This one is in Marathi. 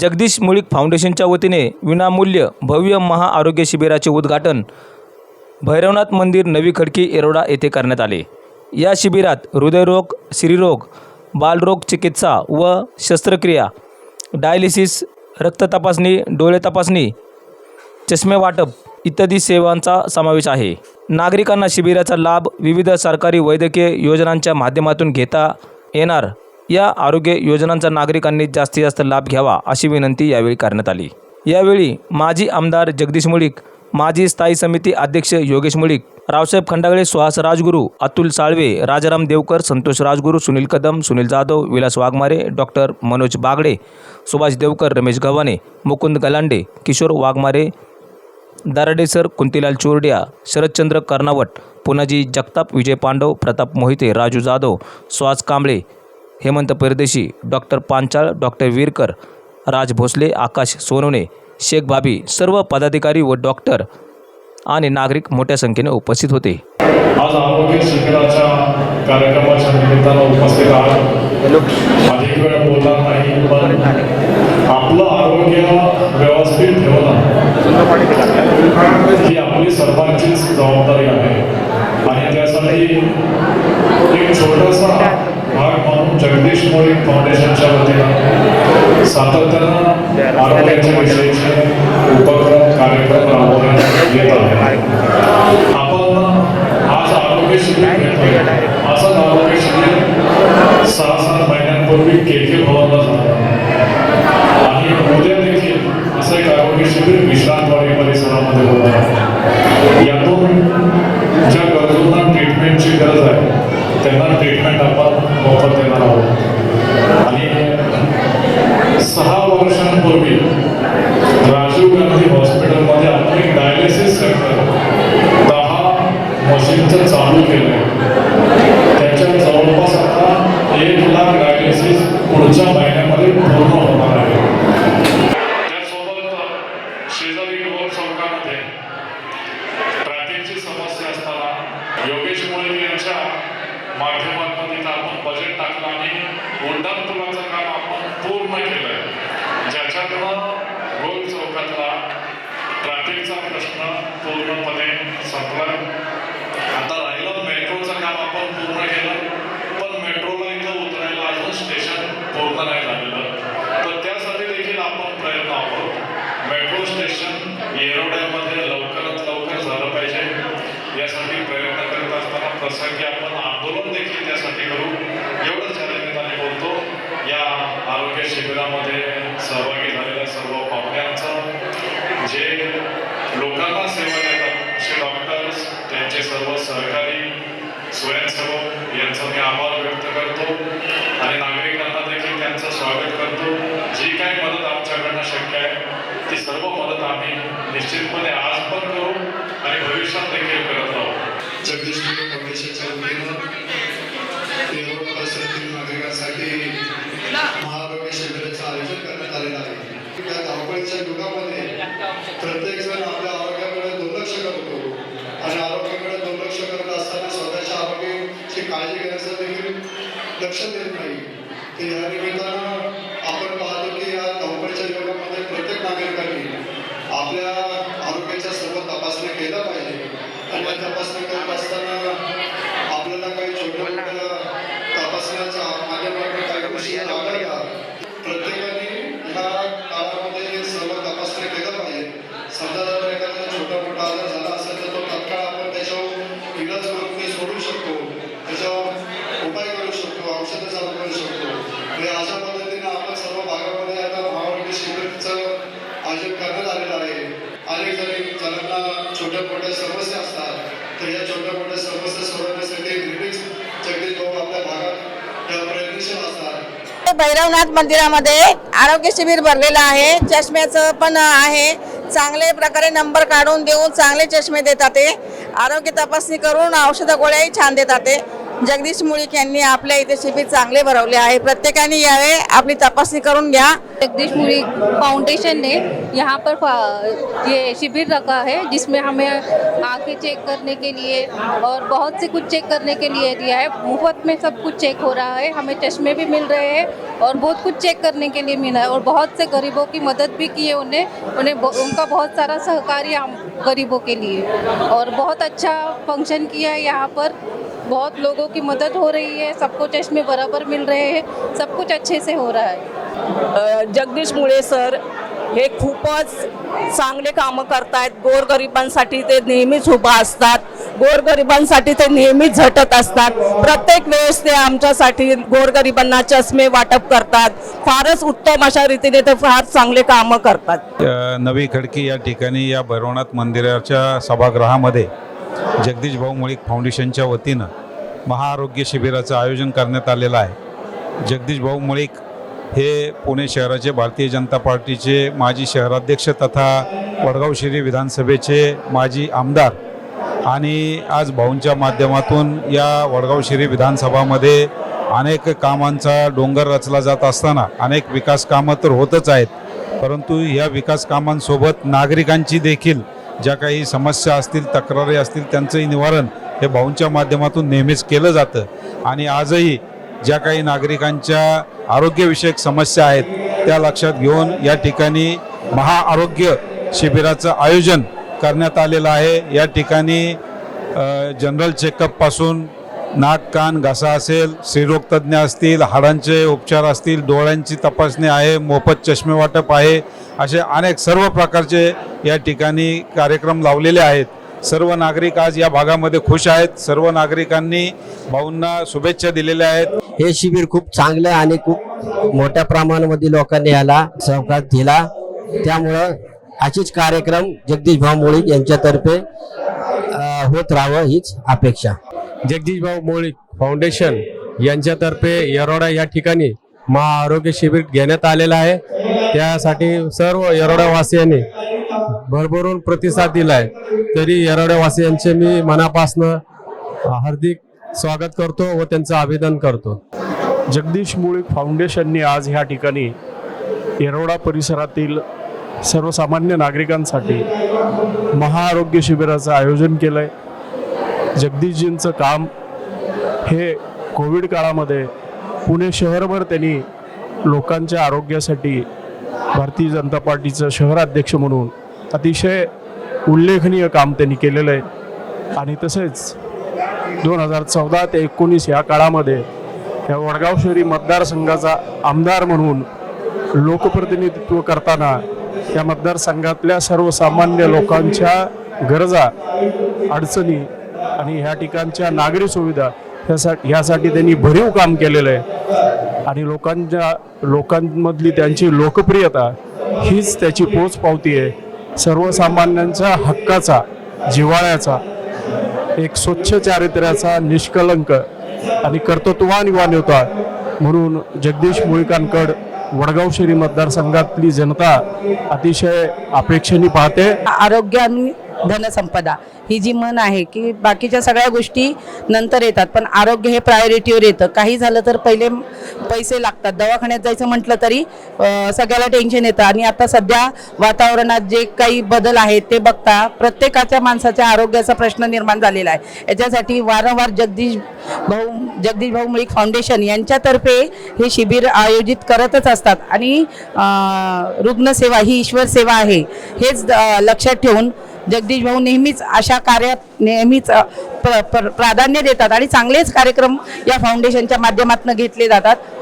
जगदीश मुळीक फाउंडेशनच्या वतीने विनामूल्य भव्य महाआरोग्य शिबिराचे उद्घाटन भैरवनाथ मंदिर नवी खडकी एरोडा येथे करण्यात आले. या शिबिरात हृदयरोग स्त्रीरोग बालरोग चिकित्सा व शस्त्रक्रिया डायलिसिस रक्त तपासणी डोळे तपासणी चष्मे वाटप इत्यादी सेवांचा समावेश आहे. नागरिकांना शिबिराचा लाभ विविध सरकारी वैद्यकीय योजनांच्या माध्यमातून घेता येणार. या आरोग्य योजनांचा नागरिकांनी जास्तीत जास्त लाभ घ्यावा अशी विनंती यावेळी करण्यात आली. यावेळी माजी आमदार जगदीश मुळीक माजी स्थायी समिती अध्यक्ष Yogesh Mulik Raosaheb Khandagale Suhas Rajguru Atul Salve Rajaram Devkar Santosh Rajguru Sunil Kadam Sunil Jadhav Vilas Waghmare doctor Manoj Bagde Subhash Devkar Ramesh Gavhane Mukund Galande Kishor Waghmare Darde sir Kuntilal Chordiya Sharadchandra Karnavat Punaji Jagtap Vijay Pandav Pratap Mohite Raju Jadhav Suhas Kamble Hemant Pardeshi doctor Panchal doctor Virkar Raj Bhosale Akash Sonawane Shaikh भाभी सर्व पदाधिकारी व डॉक्टर आणि नागरिक मोठ्या संख्येने उपस्थित होते. आज आरोग्य शिबिराच्या कार्यक्रमाच्या निमित्तानं उपस्थित आहात. अधिक वेळ बोलणार नाही पण आपलं आरोग्य व्यवस्थित ठेवणं ही आपली सर्वांचीच जबाबदारी आहे. आणि त्यासाठी एक छोटासा भाग म्हणून फाउंडेशनच्या वतीनं सातत्यानं आरोग्याच्या विषयीचे उपक्रम कार्यक्रम राबवण्यात येत आहे आपण आज आरोग्य शिबिर घेतोय. असं आरोग्य शिबिर सहा सात महिन्यांपूर्वी के के भवनला झालं आणि उद्या देखील असं एक आरोग्य शिबिर विश्रांतवाडी परिसरामध्ये होत आहे यातून ज्या गरजूंना ट्रीटमेंटची गरज आहे त्यांना ट्रीटमेंट आपण मोफत देणार आहोत आणि सहा वर्षांपूर्वी राजीव गांधी हॉस्पिटलमध्ये आपण एक डायलिसिस सेंटर दहा मशीनचं चालू केलं त्याच्या जवळपास आता एक लाख डायलिसिस पुढच्या महिन्यामध्ये पूर्ण होणार आहे त्यासोबत शेजारी डोर चौकामध्ये ट्रॅफिकची समस्या असताना योगेश मोळे यांच्या माध्यमातून तिथं आपण बजेट टाकलं आणि उड्डाण पुलाचं काम आपण पूर्ण केलंय ज्याच्यातनं रोड चौकातला ट्रॅफिकचा प्रश्न पूर्णपणे संपला. आता राहिलं मेट्रोचं काम आपण पूर्ण केलं. पण मेट्रोला इथं उतरायला अजून स्टेशन पूर्ण नाही झालेलं. तर त्यासाठी देखील आपण प्रयत्न आहोत. मेट्रो स्टेशन येरोड्यामध्ये लवकरात लवकर झालं पाहिजे. यासाठी प्रयत्न करत असताना प्रसंगी आपण आंदोलन देखील त्यासाठी करू. एवढंच या निमित्ताने बोलतो. या आरोग्य शिबिरामध्ये सहभागी झालेल्या सर्व पाहुण्यांचं जे लोकांना सेवा देतात असे डॉक्टर्स त्यांचे सर्व सहकारी स्वयंसेवक यांचा मी आभार व्यक्त करतो आणि नागरिकांना देखील त्यांचं स्वागत करतो जी काही मदत आमच्याकडनं शक्य आहे ती सर्व मदत आम्ही निश्चितपणे आज पण करू आणि भविष्यात देखील करत राहू जगदीश मुळे फाउंडेशनच्या वतीनं तेरो परिसरातील नागरिकांसाठी महाआरोग्य शिबिराचं आयोजन करण्यात आलेलं आहे या धावपळीच्या युगामध्ये प्रत्येक जण आपल्या आरोग्याकडे दुर्लक्ष करतो आणि आरोग्याकडे दुर्लक्ष करत असताना स्वतःच्या आरोग्याची काळजी घेण्याचं देखील लक्ष देत नाही. तर या निमित्तानं आपण पाहतो की या धावपळीच्या युगामध्ये प्रत्येक नागरिकांनी आपल्या आरोग्याच्या सर्व तपासण्या केल्या पाहिजे. आणि या तपासण्या करत असताना आपल्याला काही छोट्या मोठ्या तपासण्याच्या माध्यमातून काही गोष्टी आढळल्या प्रत्येकाने ह्या काळामध्ये सर्व तपासण्या केल्या पाहिजे समजा जर एखादा छोटा मोठा आजार झाला असेल तर तो तत्काळ आपण त्याच्यावर इलाज करून ते सोडू शकतो त्याच्यावर उपाय करू शकतो औषधं चालू करू शकतो. आणि अशा पद्धतीने आपण सर्व भागामध्ये आता महाआरोग्य शिबिरचं आयोजन करण्यात आलेलं आहे. अनेक जरी जणांना छोट्या मोठ्या समस्या असतात. तर या छोट्या मोठ्या समस्या सोडवण्यासाठी नेहमीच जगदीश भाऊ आपल्या भागात प्रयत्नशील असतात. भैरवनाथ मंदिरामध्ये आरोग्य शिबिर भरलेलं आहे. चष्म्याचं पण आहे. चांगले प्रकारे नंबर काढून देऊन चांगले चष्मे देतात ते. आरोग्य तपासणी करून औषधं गोळ्याही छान देतात ते. जगदीश मुळीक यांनी आपल्या इथे शिबिर चांगले भरवले आहे. प्रत्येकाने यावे, आपली तपासणी करून घ्या. जगदीश मुरी फाउंडेशन ने यहाँ पर ये शिविर रखा है, जिसमें हमें आँखें चेक करने के लिए और बहुत से कुछ चेक करने के लिए दिया है। मुफ़्त में सब कुछ चेक हो रहा है, हमें चश्मे भी मिल रहे हैं और बहुत कुछ चेक करने के लिए मिला है और बहुत से गरीबों की मदद भी की है उन्हें। उन्हें उनका बहुत सारा सहकार्य गरीबों के लिए और बहुत अच्छा फ़ंक्शन किया है यहाँ पर। बहुत लोगों की मदद हो रही है सबको चश्मे बराबर मिल रहे हैं सब कुछ अच्छे से हो रहा है। जगदीश मुळे सर हे खूपच चांगले कामं करतायत. गोरगरिबांसाठी ते नेहमीच उभा असतात. गोरगरिबांसाठी ते नेहमीच झटत असतात. प्रत्येक वेळेस ते आमच्यासाठी गोरगरिबांना चष्मे वाटप करतात. फारच उत्तम अशा रीतीने ते फार चांगले कामं करतात. नवी खडकी या ठिकाणी या भैरवनाथ मंदिराच्या सभागृहामध्ये जगदीश भाऊ मुळीक फाउंडेशनच्या वतीनं महाआरोग्य शिबिराचं आयोजन करण्यात आलेलं आहे. जगदीश भाऊ मुळीक हे पुणे शहराचे भारतीय जनता पार्टीचे माजी शहराध्यक्ष तथा वडगाव शिरी विधानसभेचे माजी आमदार आणि आज भाऊंच्या माध्यमातून या वडगाव शिरी विधानसभामध्ये अनेक कामांचा डोंगर रचला जात असताना अनेक विकास कामं तर होतच आहेत. परंतु या विकास कामांसोबत नागरिकांची देखील ज्या काही समस्या असतील तक्रारी असतील त्यांचंही निवारण हे भाऊंच्या माध्यमातून नेहमीच केलं जातं. आणि आजही ज्या काही नागरिकांच्या आरोग्यविषयक समस्या आहेत त्या लक्षात घेऊन या ठिकाणी महाआरोग्य शिबिराचं आयोजन करण्यात आलेलं आहे. या ठिकाणी जनरल चेकअपपासून नाक कान घसा असेल स्त्रीरोगतज्ज्ञ असतील हाडांचे उपचार असतील डोळ्यांची तपासणी आहे मोफत चष्मे वाटप आहे असे अनेक सर्व प्रकारचे या ठिकाणी कार्यक्रम लावलेले आहेत. सर्व नागरिक आज या भागामध्ये खुश आहेत. सर्व नागरिकांनी भाऊंना शुभेच्छा दिलेल्या आहेत. हे शिबिर खूप चांगलं आणि खूप मोठ्या प्रमाणामध्ये लोकांनी याला सहकार दिला. त्यामुळं असेच कार्यक्रम जगदीश भाऊ मोळीक यांच्यातर्फे होत राहावं हीच अपेक्षा. जगदीशभाऊ मोळीक फाउंडेशन यांच्यातर्फे येरोडा या ठिकाणी महाआरोग्य शिबिर घेण्यात आलेलं आहे. त्यासाठी सर्व येरोडावासियांनी भरभरून प्रतिसाद दिलाय. तरी येरोडावासियांचे मी मनापासनं हार्दिक स्वागत करतो व त्यांचं अभिनंदन करतो. जगदीश मुळीक फाउंडेशनने आज ह्या ठिकाणी येरवडा परिसरातील सर्वसामान्य नागरिकांसाठी महाआरोग्य शिबिराचं आयोजन केलं आहे जगदीशजींचं काम हे कोविड काळामध्ये पुणे शहरभर त्यांनी लोकांच्या आरोग्यासाठी भारतीय जनता पार्टीचं शहराध्यक्ष म्हणून अतिशय उल्लेखनीय काम त्यांनी केलेलं आहे. आणि तसेच दोन हजार चौदा ते एकोणीस या काळामध्ये या वडगाव शहरी मतदारसंघाचा आमदार म्हणून लोकप्रतिनिधित्व करताना या मतदारसंघातल्या सर्वसामान्य लोकांच्या गरजा अडचणी आणि ह्या ठिकाणच्या नागरी सुविधा ह्यासाठी ह्यासाठी त्यांनी भरीव काम केलेलं आहे. आणि लोकांच्या लोकांमधली त्यांची लोकप्रियता हीच त्याची पोच पावती आहे. सर्वसामान्यांच्या हक्काचा जिव्हाळ्याचा एक स्वच्छ चारित्र्याचा निष्कलंक आणि कर्तृत्वान नेता म्हणून जगदीश मुळीकांकड वडगाव शहरी मतदारसंघातली जनता अतिशय अपेक्षेने पाहते. आरोग्य आणि धनसंपदा. ही जी मन आहे की बाकीच्या सगळ्या गोष्टी नंतर येतात पण आरोग्य हे प्रायोरिटीवर येतं. काही झालं तर पहिले पैसे लागतात. दवाखान्यात जायचं म्हटलं तरी सगळ्याला टेन्शन येतं. आणि आता सध्या वातावरणात जे काही बदल आहेत ते बघता प्रत्येकाच्या माणसाच्या आरोग्याचा प्रश्न निर्माण झालेला आहे. याच्यासाठी वारंवार जगदीश भाऊ जगदीश भाऊ मुळीक फाउंडेशन यांच्यातर्फे हे शिबिर आयोजित करतच असतात. आणि रुग्णसेवा ही ईश्वर सेवा आहे. हेच लक्षात ठेवून जगदीश भाऊ नेहमीच अशा कार्यात नेहमीच प्र- प्र- प्राधान्य देतात आणि चांगलेच कार्यक्रम या फाउंडेशनच्या माध्यमातून घेतले जातात.